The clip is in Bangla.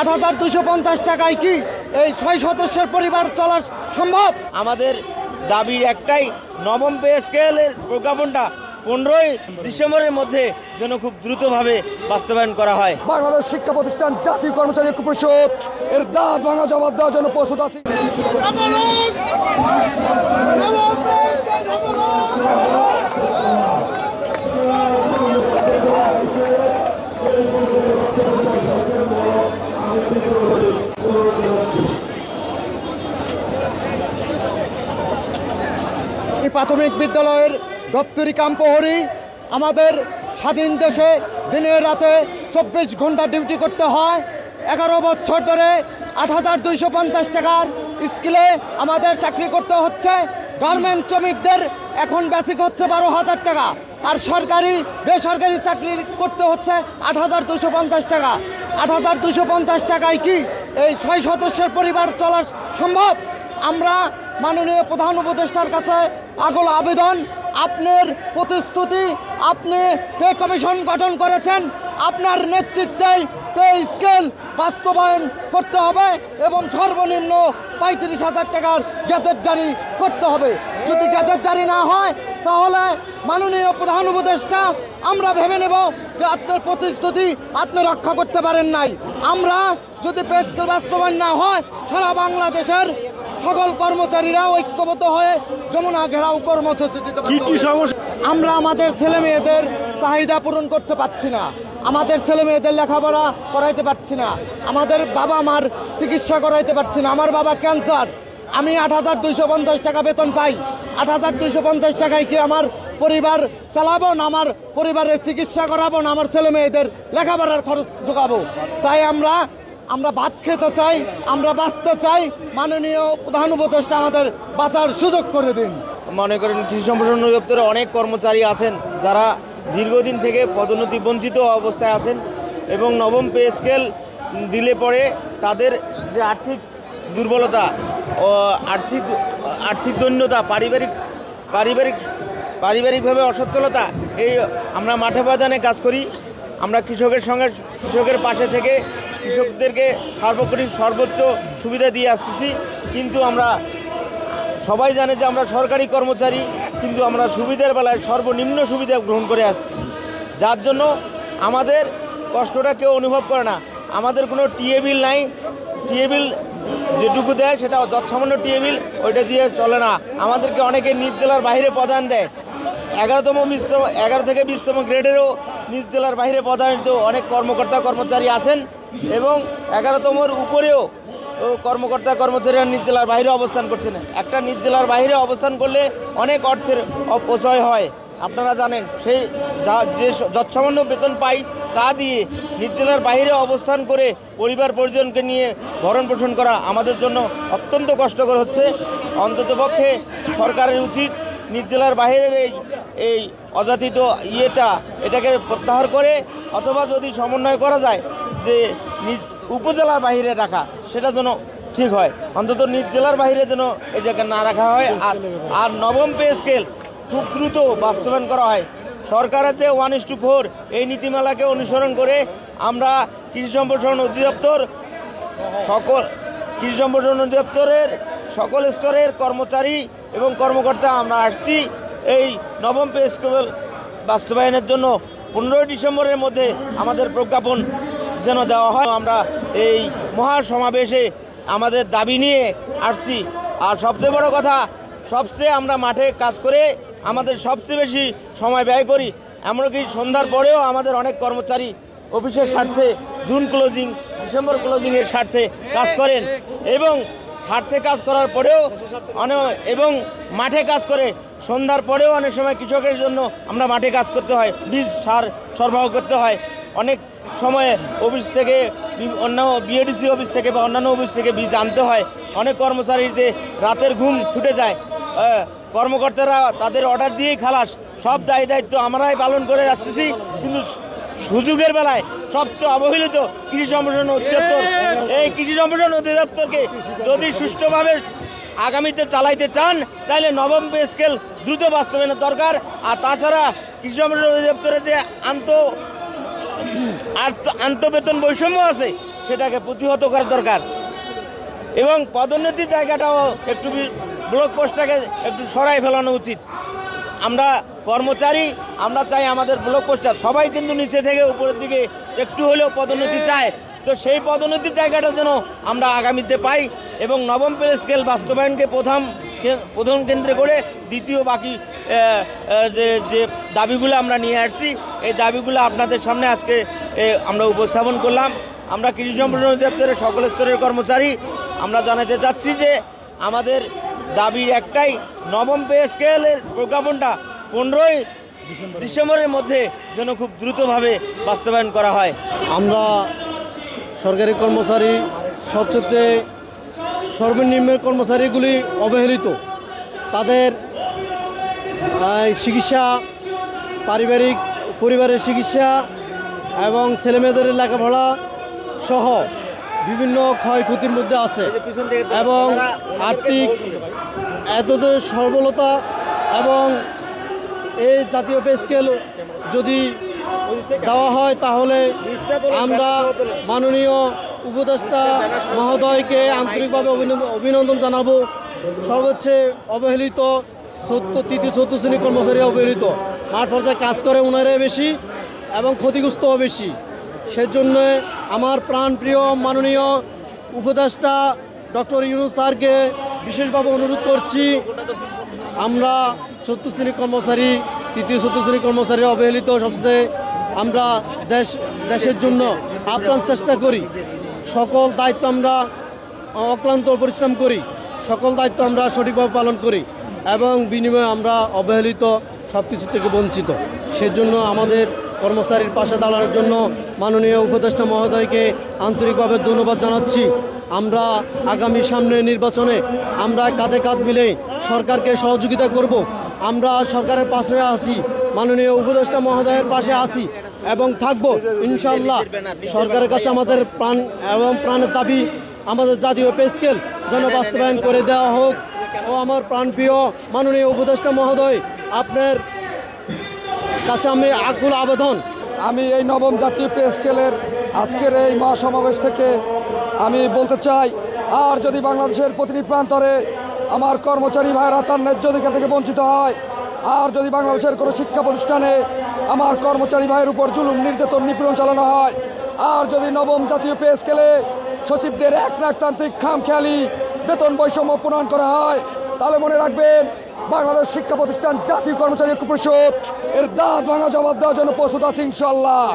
আট হাজার দুশো পঞ্চাশ টাকায় কি এই ছয় সদস্যের পরিবার চলা সম্ভব? আমাদের দাবি একটাই নবম পে স্কেলের প্রজ্ঞাপনটা পনেরোই ডিসেম্বরের মধ্যে যেন খুব দ্রুতভাবে বাস্তবায়ন করা হয়। বাংলাদেশ শিক্ষা প্রতিষ্ঠান জাতীয় কর্মচারী ঐক্য পরিষদ এর দাঁত ভাঙা জবাব দেওয়ার জন্য প্রস্তুত আছি। এই প্রাথমিক বিদ্যালয়ের দপ্তরি কাম প্রহরী আমাদের স্বাধীন দেশে দিনের রাতে চব্বিশ ঘণ্টা ডিউটি করতে হয়। এগারো বছর ধরে আট হাজার দুইশো পঞ্চাশ টাকার স্কিলে আমাদের চাকরি করতে হচ্ছে। গার্মেন্ট শ্রমিকদের এখন বেসিক হচ্ছে বারো হাজার টাকা। আর সরকারি, বেসরকারি চাকরি করতে হচ্ছে আট হাজার দুশো পঞ্চাশ টাকা। আট হাজার দুশো পঞ্চাশ টাকায় কি এই ছয় সদস্যের পরিবার চলা সম্ভব? আমরা মাননীয় প্রধান উপদেষ্টার কাছে আগল আবেদন, আপনার প্রতিশ্রুতি আপনি পে কমিশন গঠন করেছেন, আপনার নেতৃত্বে পে স্কেল বাস্তবায়ন করতে হবে এবং সর্বনিম্ন পঁয়ত্রিশ হাজার টাকার গ্যাজেট জারি করতে হবে। যদি গ্যাজেট জারি না হয়, তাহলে মাননীয় প্রধান উপদেষ্টা, আমরা ভেবে নেব যে আপনার প্রতিশ্রুতি আপনি রক্ষা করতে পারেন নাই। আমরা যদি পে স্কেল বাস্তবায়ন না হয়, সারা বাংলাদেশের সকল কর্মচারীরা ঐক্যবদ্ধ হয়ে যমুনা ঘেরাও কর্মসূচি দিতে কি কি সমস্যা? আমরা আমাদের ছেলে মেয়েদের চাহিদা পূরণ করতে পারছি না। আমাদের ছেলে মেয়েদের লেখাপড়া করাইতে পারছি না। আমাদের বাবা মার চিকিৎসা করাইতে পারছি না। আমার বাবা ক্যান্সার। আমি আট হাজার দুইশো পঞ্চাশ টাকা বেতন পাই। আট হাজার দুইশো পঞ্চাশ টাকায় কি আমার পরিবার চালাবো না? আমার পরিবারের চিকিৎসা করাবো না? আমার ছেলে মেয়েদের লেখাপড়ার খরচ যোগাবো? তাই আমরা আমরা ভাত খেতে চাই, আমরা বাঁচতে চাই, মাননীয় প্রধান উপদেষ্টা আমাদের বাঁচার সুযোগ করে দিন। মনে করেন কৃষি সম্প্রসারণ দপ্তরে অনেক কর্মচারী আছেন, যারা দীর্ঘদিন থেকে পদোন্নতি বঞ্চিত অবস্থায় আছেন এবং নবম পে স্কেল দিলে পরে তাদের যে আর্থিক দুর্বলতা ও আর্থিক আর্থিক দৈন্যতা, পারিবারিক পারিবারিক, পারিবারিকভাবে অসচ্ছলতা, এই আমরা মাঠে ময়দানে কাজ করি। আমরা কৃষকের সঙ্গে, কৃষকের পাশে থেকে কৃষকদেরকে সার্বক্ষণিক সর্বোচ্চ সুবিধা দিয়ে আসতেছি। কিন্তু আমরা, সবাই জানে যে আমরা সরকারি কর্মচারী, কিন্তু আমরা সুবিধার বেলায় সর্বনিম্ন সুবিধা গ্রহণ করে আসছি যার জন্য আমাদের কষ্টটা কেউ অনুভব করে না। আমাদের কোনো টিএ বিল নাই। টিএ বিল যেটুকু দেয় সেটা যৎসামান্য টিএ বিল, ওইটা দিয়ে চলে না। আমাদেরকে অনেকে নিজ জেলার বাইরে প্রদান দেয়। এগারোতম বিশতম এগারো থেকে বিশতম গ্রেডেরও নিজ জেলার বাইরে প্রধানিত অনেক কর্মকর্তা কর্মচারী আছেন এবং এগারোতমর উপরেও কর্মকর্তা কর্মচারীরা নিজ জেলার বাইরে অবস্থান করছেন। একটা নিজ জেলার বাইরে অবস্থান করলে অনেক অর্থের অপচয় হয়। আপনারা জানেন, সেই যা, যে যৎসামান্য বেতন পাই তা দিয়ে নিজ জেলার বাইরে অবস্থান করে পরিবার পরিজনকে নিয়ে ভরণ পোষণ করা আমাদের জন্য অত্যন্ত কষ্টকর হচ্ছে। অন্ততপক্ষে সরকারের উচিত নিজ জেলার বাইরের এই এই অযাচিত ইয়েটা এটাকে প্রত্যাহার করে অথবা যদি সমন্বয় করা যায় যে নিজ উপজেলার বাহিরে রাখা, সেটা যেন ঠিক হয়। অন্তত নিজ জেলার বাহিরে যেন এই জায়গায় না রাখা হয়। আর আর নবম পে স্কেল খুব দ্রুত বাস্তবায়ন করা হয়। সরকারের যে ওয়ান ইস টু ফোর, এই নীতিমালাকে অনুসরণ করে আমরা কৃষি সম্প্রসারণ অধিদপ্তর সকল, কৃষি সম্প্রসারণ অধিদপ্তরের সকল স্তরের কর্মচারী এবং কর্মকর্তা, আমরা আসছি এই নবম পে স্কেল বাস্তবায়নের জন্য। পনেরোই ডিসেম্বরের মধ্যে আমাদের প্রজ্ঞাপন যেন দেওয়া হয়। আমরা এই মহা সমাবেশে আমাদের দাবি নিয়ে আসছি। আর সবচেয়ে বড় কথা, সবচেয়ে আমরা মাঠে কাজ করে আমাদের সবচেয়ে বেশি সময় ব্যয় করি। এমনকি সন্ধ্যার পরেও আমাদের অনেক কর্মচারী অফিসের স্বার্থে জুন ক্লোজিং, ডিসেম্বর ক্লোজিংয়ের স্বার্থে কাজ করেন। এবং স্বার্থে কাজ করার পরেও এবং মাঠে কাজ করে, সন্ধ্যার পরেও অনেক সময় কৃষকের জন্য আমরা মাঠে কাজ করতে হয়, বীজ সার সরবরাহ করতে হয়। অনেক সময়ে অফিস থেকে অন্য বিএডিসি অফিস থেকে বা অন্যান্য অফিস থেকে বীজ আনতে হয়। অনেক কর্মচারীতে রাতের ঘুম ছুটে যায়। কর্মকর্তারা তাদের অর্ডার দিয়েই খালাস। সব দায় দায়িত্ব আমরাই পালন করে আসতেছি, কিন্তু সুযোগের বেলায় সবচেয়ে অবহেলিত কৃষি সম্প্রসারণ অধিদপ্তর। এই কৃষি সম্প্রসারণ অধিদপ্তরকে যদি সুষ্ঠুভাবে আগামীতে চালাইতে চান, তাহলে নবম পে স্কেল দ্রুত বাস্তবায়নের দরকার। আর তাছাড়া কৃষি সম্প্রসারণ অধিদপ্তরের যে আন্ত আন্তঃবেতন বৈষম্য আছে, সেটাকে প্রতিহত করা দরকার। এবং পদোন্নতির জায়গাটাও একটু ব্লক পোস্টটাকে একটু সরাই ফেলানো উচিত। আমরা কর্মচারী আমরা চাই আমাদের ব্লক পোস্টার। সবাই কিন্তু নিচে থেকে উপরের দিকে একটু হলেও পদোন্নতি চায়। তো সেই পদোন্নতির জায়গাটা যেন আমরা আগামীতে পাই এবং নবম পে স্কেল বাস্তবায়নকে প্রথম প্রথম কেন্দ্রে করে দ্বিতীয় বাকি যে যে দাবিগুলো আমরা নিয়ে আসছি এই দাবিগুলো আপনাদের সামনে আজকে আমরা উপস্থাপন করলাম। আমরা কৃষি সম্প্রসারণ অধিদপ্তরের সকল স্তরের কর্মচারী আমরা জানাতে চাচ্ছি যে আমাদের দাবি একটাই, নবম পে স্কেলের প্রজ্ঞাপনটা পনেরোই ডিসেম্বরের মধ্যে যেন খুব দ্রুতভাবে বাস্তবায়ন করা হয়। আমরা সরকারি কর্মচারী, সবচেয়ে সর্বনিম্নের কর্মচারীগুলি অবহেলিত। তাদের চিকিৎসা, পারিবারিক পরিবারের চিকিৎসা এবং ছেলেমেয়েদের লেখাপড়া সহ বিভিন্ন ক্ষয়ক্ষতির মধ্যে আছে এবং আর্থিক এত সর্বলতা এবং এই জাতীয় পে স্কেল যদি দেওয়া হয় তাহলে আমরা মাননীয় উপদেষ্টা মহোদয়কে আন্তরিকভাবে অভিনন্দন অভিনন্দন জানাব। সর্বোচ্চ অবহেলিত সত্য তৃতীয় চতুর্থ শ্রেণির কর্মচারী অবহেলিত। মাঠ পর্যায়ে কাজ করে ওনারাই বেশি এবং ক্ষতিগ্রস্তও বেশি। সেজন্য আমার প্রাণপ্রিয় মাননীয় উপদেষ্টা ডক্টর ইউনুস স্যারকে বিশেষভাবে অনুরোধ করছি, আমরা চতুর্থ শ্রেণির কর্মচারী, তৃতীয় চতুর্থ শ্রেণির কর্মচারী অবহেলিত সবচেয়ে আমরা দেশ, দেশের জন্য আপ্রাণ চেষ্টা করি। সকল দায়িত্ব আমরা অক্লান্ত পরিশ্রম করি, সকল দায়িত্ব আমরা সঠিকভাবে পালন করি এবং বিনিময়ে আমরা অবহেলিত সব কিছু থেকে বঞ্চিত। সেজন্য আমাদের কর্মচারীর পাশে দাঁড়ানোর জন্য মাননীয় উপদেষ্টা মহোদয়কে আন্তরিকভাবে ধন্যবাদ জানাচ্ছি। আমরা আগামী সামনে নির্বাচনে আমরা কাঁধে কাঁধ মিলে সরকারকে সহযোগিতা করব। আমরা সরকারের পাশে আছি, মাননীয় উপদেষ্টা মহোদয়ের পাশে আছি এবং থাকব। ইনশাল্লাহ সরকারের কাছে আমাদের প্রাণ এবং প্রাণের দাবি, আমাদের জাতীয় পে স্কেল যেন বাস্তবায়ন করে দেওয়া হোক। ও আমার প্রাণপ্রিয় মাননীয় উপদেষ্টা মহোদয়, আপনার কাছে আমি আকুল আবেদন। আমি এই নবম জাতীয় পে আজকের এই মহাসমাবেশ থেকে আমি বলতে চাই, আর যদি বাংলাদেশের প্রতিটি প্রান্তরে আমার কর্মচারী ভাইয়েরা তার ন্যায্য অধিকার থেকে বঞ্চিত হয়, আর যদি বাংলাদেশের কোনো শিক্ষা প্রতিষ্ঠানে আমার কর্মচারী ভাইয়ের উপর জুলুম, নির্যাতন, নিপীড়ন চালানো হয়, আর যদি নবম জাতীয় পে স্কেলে সচিবদের এক নাকতান্ত্রিক খামখেয়ালি, বেতন বৈষম্য প্রণয়ন করা হয়, তাহলে মনে রাখবেন বাংলাদেশ শিক্ষা প্রতিষ্ঠান জাতীয় কর্মচারী ঐক্য পরিষদ এর দাঁত ভাঙা জবাব দেওয়ার জন্য প্রস্তুত আছে ইনশাল্লাহ